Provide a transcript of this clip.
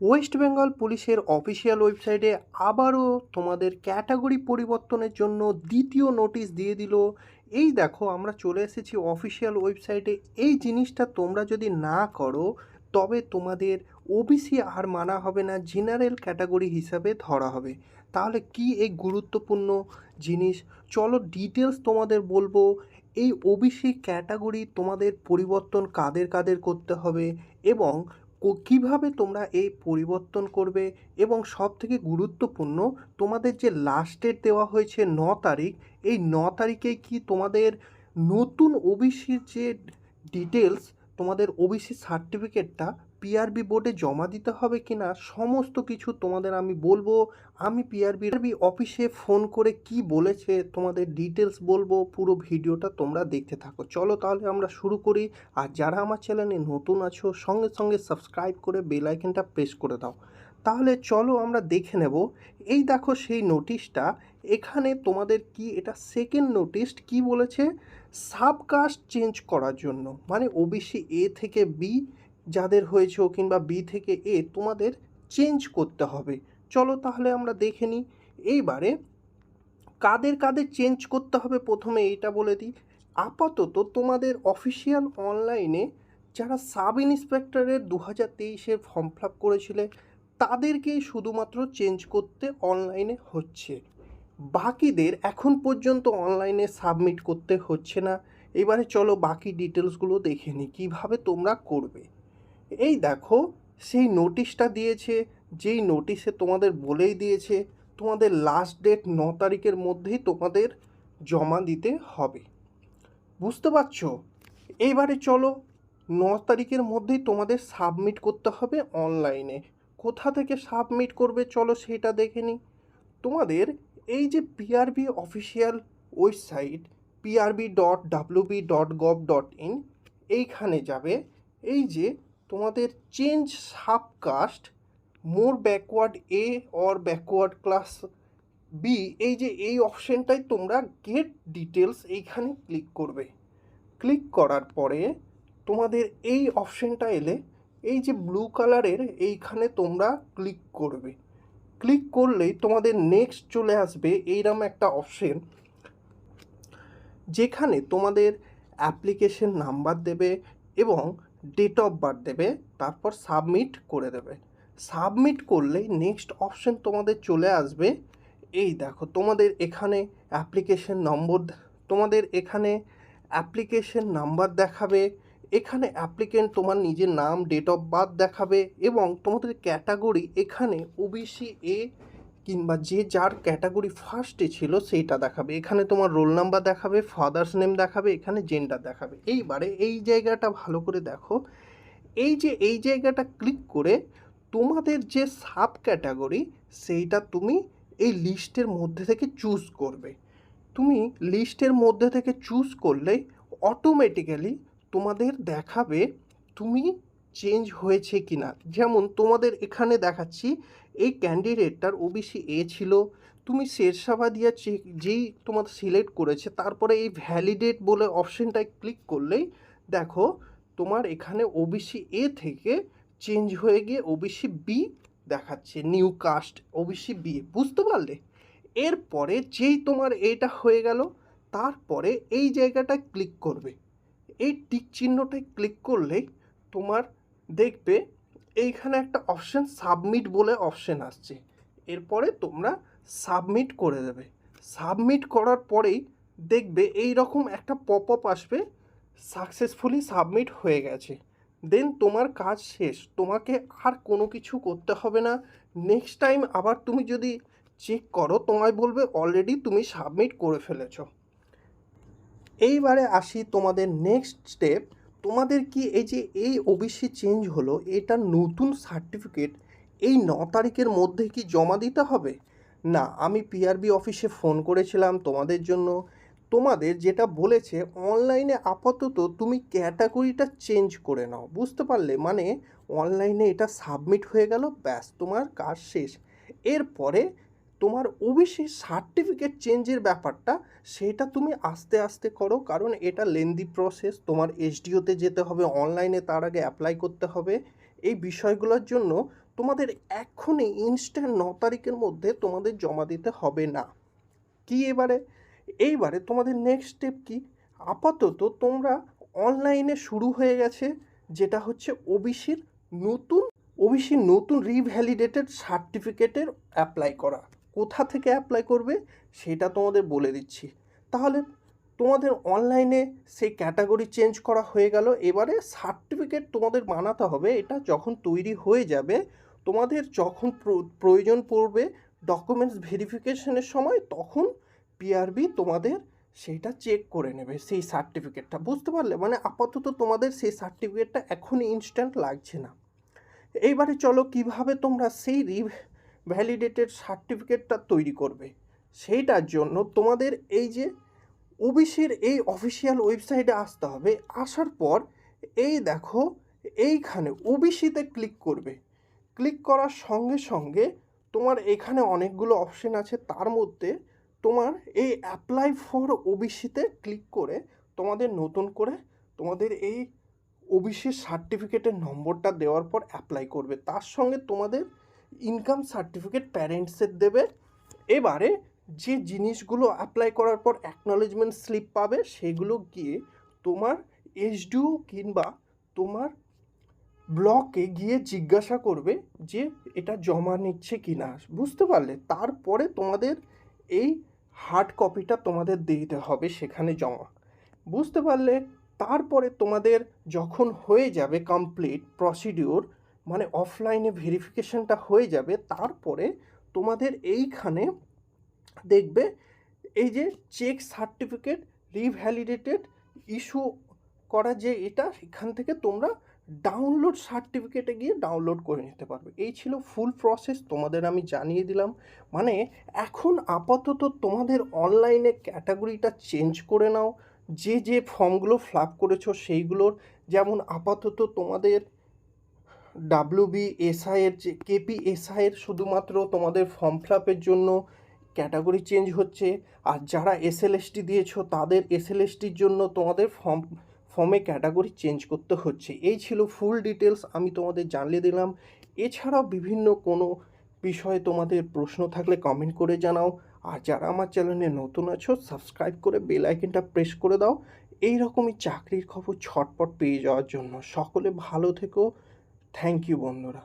West Bengal পুলিশের official ওয়েবসাইটে আবারও তোমাদের ক্যাটাগরি পরিবর্তনের জন্য দ্বিতীয় নোটিশ দিয়ে দিল। এই দেখো, আমরা চলে এসেছি অফিসিয়াল ওয়েবসাইটে। এই জিনিসটা তোমরা যদি না করো, তবে তোমাদের ওবিসি আর মানা হবে না, জেনারেল ক্যাটাগরি হিসাবে ধরা হবে। তাহলে কি এই গুরুত্বপূর্ণ জিনিস? চলো ডিটেলস তোমাদের বলব, এই ওবিসি ক্যাটাগরি তোমাদের পরিবর্তন কাদের কাদের করতে হবে এবং কীভাবে তোমরা এই পরিবর্তন করবে এবং সব থেকে গুরুত্বপূর্ণ তোমাদের যে লাস্ট ডেট দেওয়া হয়েছে ন তারিখ, এই ন তারিখে কি তোমাদের নতুন ওবিসির যে ডিটেলস তোমাদের ওবিসি সার্টিফিকেটটা পিআরবি বোর্ডে জমা দিতে হবে কি না, সমস্ত কিছু তোমাদের আমি বলব। আমি পিআরবি অফিসে ফোন করে কি বলেছে তোমাদের ডিটেলস বলব, পুরো ভিডিওটা তোমরা দেখতে থাকো। চলো তাহলে আমরা শুরু করি। আর যারা আমার চ্যানেলে নতুন আছো, সঙ্গে সঙ্গে সাবস্ক্রাইব করে বেল আইকনটা প্রেস করে দাও। তাহলে চলো আমরা দেখে নেব। এই দেখো সেই নোটিশটা এখানে তোমাদের কি, এটা সেকেন্ড নোটিশ কি বলেছে? সাবকাস্ট চেঞ্জ করার জন্য। মানে ওবিসি এ থেকে বি যাদের হয়েছে কিংবা বি থেকে এ তোমাদের চেঞ্জ করতে হবে। চলো তাহলে আমরা দেখে নিই। এইবারে কাদের কাদের চেঞ্জ করতে হবে প্রথমে এইটা বলে দিই। আপাতত তোমাদের অফিসিয়াল অনলাইনে যারা সাব ইন্সপেক্টরের দু হাজার তেইশের ফর্ম ফিল আপ করেছিলে তাদেরকেই শুধুমাত্র চেঞ্জ করতে অনলাইনে হচ্ছে। বাকিদের এখন পর্যন্ত অনলাইনে সাবমিট করতে হচ্ছে না। এবারে চলো বাকি ডিটেলসগুলো দেখে নিই, কীভাবে তোমরা করবে। এই দেখো, সেই নোটিশটা দিয়েছে, যেই নোটিশে তোমাদের বলেই দিয়েছে, তোমাদের লাস্ট ডেট ন তারিখের মধ্যেই তোমাদের জমা দিতে হবে। বুঝতে পারছ? এইবারে চলো, ন তারিখের মধ্যেই তোমাদের সাবমিট করতে হবে অনলাইনে কোথা থেকে সাবমিট করবে চলো সেটা দেখে নিই। তোমাদের এই যে PRB official website PRB dot WB dot gov dot in এইখানে যাবে, এই যে তোমাদের change subcaste more backward A or backward class B এই যে এই অপশানটাই তোমরা গেট ডিটেলস এইখানে ক্লিক করবে। ক্লিক করার পরে তোমাদের এই অপশানটা এলে এই যে ব্লু কালারের এইখানে তোমরা ক্লিক করবে। ক্লিক করলেই তোমাদের নেক্সট চলে আসবে এইরকম একটা অপশান যেখানে তোমাদের অ্যাপ্লিকেশন নাম্বার দেবে এবং ডেট অফ বার্থ দেবে, তারপর সাবমিট করে দেবে। সাবমিট করলেই নেক্সট অপশন তোমাদের চলে আসবে, এই দেখো তোমাদের এখানে অ্যাপ্লিকেশন নম্বর তোমাদের এখানে অ্যাপ্লিকেশন নাম্বার দেখাবে, এখানে অ্যাপ্লিকেন্ট তোমার নিজের নাম ডেট অফ বার্থ দেখাবে এবং তোমাদের ক্যাটাগরি এখানে ওবিসি এ কিংবা যে যার ক্যাটাগরি ফার্স্টে ছিল সেইটা দেখাবে। এখানে তোমার রোল নাম্বার দেখাবে ফাদার্স নেম দেখাবে, এখানে জেন্ডার দেখাবে। এইবারে এই জায়গাটা ভালো করে দেখো। এই যে, এই জায়গাটা ক্লিক করে তোমাদের যে সাব ক্যাটাগরি সেইটা তুমি এই লিস্টের মধ্যে থেকে চুজ করবে। তুমি লিস্টের মধ্যে থেকে চুজ করলে অটোমেটিক্যালি তোমাদের দেখাবে তুমি চেঞ্জ হয়েছে কি না যেমন তোমাদের এখানে দেখাচ্ছি, এই ক্যান্ডিডেটটার ওবিসি এ ছিল, তুমি শেরশাবাদিয়া চেক যেই তোমার সিলেক্ট করেছে, তারপরে এই ভ্যালিডেট বলে অপশনটায় ক্লিক করলেই দেখো, তোমার এখানে ওবিসি এ থেকে চেঞ্জ হয়ে গিয়ে ওবিসি বি দেখাচ্ছে নিউ কাস্ট ওবিসি বি বুঝতে পারলে? এরপরে যেই তোমার এটা হয়ে গেল, তারপরে এই জায়গাটায় ক্লিক করবে। এই টিক চিহ্নটায় ক্লিক করলেই তোমার দেখবে এইখানে একটা অপশান সাবমিট বলে অপশান আসছে। এরপরে তোমরা সাবমিট করে দেবে। সাবমিট করার পরেই দেখবে এই রকম একটা পপ আপ আসবে সাকসেসফুলি সাবমিট হয়ে গেছে। দেন তোমার কাজ শেষ। তোমাকে আর কোনো কিছু করতে হবে না। নেক্সট টাইম আবার তুমি যদি চেক করো, তোমায় বলবে অলরেডি তুমি সাবমিট করে ফেলেছ। এইবারে আসি তোমাদের নেক্সট স্টেপ তোমাদের কি এই যে এই ওবিসি চেঞ্জ হলো, এটা নতুন সার্টিফিকেট এই ন তারিখের মধ্যে কি জমা দিতে হবে? না, আমি পিআরবি অফিসে ফোন করেছিলাম তোমাদের জন্য। তোমাদের যেটা বলেছে অনলাইনে আপাতত তুমি ক্যাটাগরিটা চেঞ্জ করে নাও, বুঝতে পারলে? মানে অনলাইনে এটা সাবমিট হয়ে গেল, ব্যাস, তোমার কাজ শেষ। এরপরে তোমার ওবিসি সার্টিফিকেট চেঞ্জের ব্যাপারটা, সেটা তুমি আস্তে আস্তে করো। কারণ এটা লেন্দি প্রসেস তোমার এসডিওতে যেতে হবে অনলাইনে তার আগে অ্যাপ্লাই করতে হবে। এই বিষয়গুলোর জন্য তোমাদের এখনই ইনস্ট্যান্ট ন তারিখের মধ্যে তোমাদের জমা দিতে হবে না। কি এবারে? এইবারে তোমাদের নেক্সট স্টেপ কি? আপাতত তোমরা অনলাইনে শুরু হয়ে গেছে, যেটা হচ্ছে ওবিসির নতুন ওবিসির নতুন রিভ্যালিডেটেড সার্টিফিকেটের অ্যাপ্লাই করা। কোথা থেকে অ্যাপ্লাই করবে সেটা তোমাদের বলে দিচ্ছি। তাহলে তোমাদের অনলাইনে সেই ক্যাটাগরি চেঞ্জ করা হয়ে গেল, এবারে সার্টিফিকেট তোমাদের বানাতে হবে। এটা যখন তৈরি হয়ে যাবে, তোমাদের যখন প্র- প্রয়োজন পড়বে ডকুমেন্টস ভেরিফিকেশনের সময়, তখন পিআরবি তোমাদের সেইটা চেক করে নেবে সেই সার্টিফিকেটটা বুঝতে পারলে? মানে আপাতত তোমাদের সেই সার্টিফিকেটটা এখনই ইনস্ট্যান্ট লাগছে না। এইবারে চলো, কীভাবে তোমরা সেই রিভ ভ্যালিডেটেড সার্টিফিকেটটা তৈরি করবে। সেইটার জন্য তোমাদের এই যে ওবিসির এই অফিসিয়াল ওয়েবসাইটে আসতে হবে। আসার পর এই দেখো, এইখানে ওবিসিতে ক্লিক করবে। ক্লিক করার সঙ্গে সঙ্গে তোমার এখানে অনেকগুলো অপশন আছে। তার মধ্যে তোমার এই অ্যাপ্লাই ফর ওবিসিতে ক্লিক করে তোমাদের নতুন করে তোমাদের এই ওবিসির সার্টিফিকেটের নম্বরটা দেওয়ার পর অ্যাপ্লাই করবে। তার সঙ্গে তোমাদের ইনকাম সার্টিফিকেট প্যারেন্টসের দেবে। এবারে যে জিনিসগুলো অ্যাপ্লাই করার পর অ্যাকনলেজমেন্ট স্লিপ পাবে, সেগুলো গিয়ে তোমার এইচডিও কিংবা তোমার ব্লকে গিয়ে জিজ্ঞাসা করবে যে এটা জমা নিচ্ছে কি না বুঝতে পারলে? তারপরে তোমাদের এই হার্ড কপিটা তোমাদের দিতে হবে সেখানে জমা। বুঝতে পারলে? তারপরে তোমাদের যখন হয়ে যাবে কমপ্লিট প্রসিডিওর মানে অফলাইনে ভেরিফিকেশনটা হয়ে যাবে, তারপরে তোমাদের এইখানে দেখবে এই যে চেক সার্টিফিকেট রিভ্যালিডেটেড ইস্যু করা যে এটা, এখান থেকে তোমরা ডাউনলোড সার্টিফিকেটে গিয়ে ডাউনলোড করে নিতে পারবে। এই ছিল ফুল প্রসেস তোমাদের আমি জানিয়ে দিলাম। মানে এখন আপাতত তোমাদের অনলাইনে ক্যাটাগরিটা চেঞ্জ করে নাও। যে যে ফর্মগুলো ফিল করেছ, সেইগুলোর যেমন আপাতত তোমাদের ডাব্লিউবি এসআইয়ের যে কেপি এসআইয়ের শুধুমাত্র তোমাদের ফর্ম ফিল জন্য ক্যাটাগরি চেঞ্জ হচ্ছে। আর যারা এসএলএসটি দিয়েছ, তাদের এসএলএসটির জন্য তোমাদের ফর্ম ফর্মে ক্যাটাগরি চেঞ্জ করতে হচ্ছে। এই ছিল ফুল ডিটেলস আমি তোমাদের জানিয়ে দিলাম। এছাড়াও বিভিন্ন কোনো বিষয়ে তোমাদের প্রশ্ন থাকলে কমেন্ট করে জানাও। আর যারা আমার চ্যানেলে নতুন আছো সাবস্ক্রাইব করে বেল আইকনটা প্রেস করে দাও। এই রকমই চাকরির খবর ছটপট পেয়ে যাওয়ার জন্য। সকলে ভালো থেকো। থ্যাংক ইউ বন্ধুরা।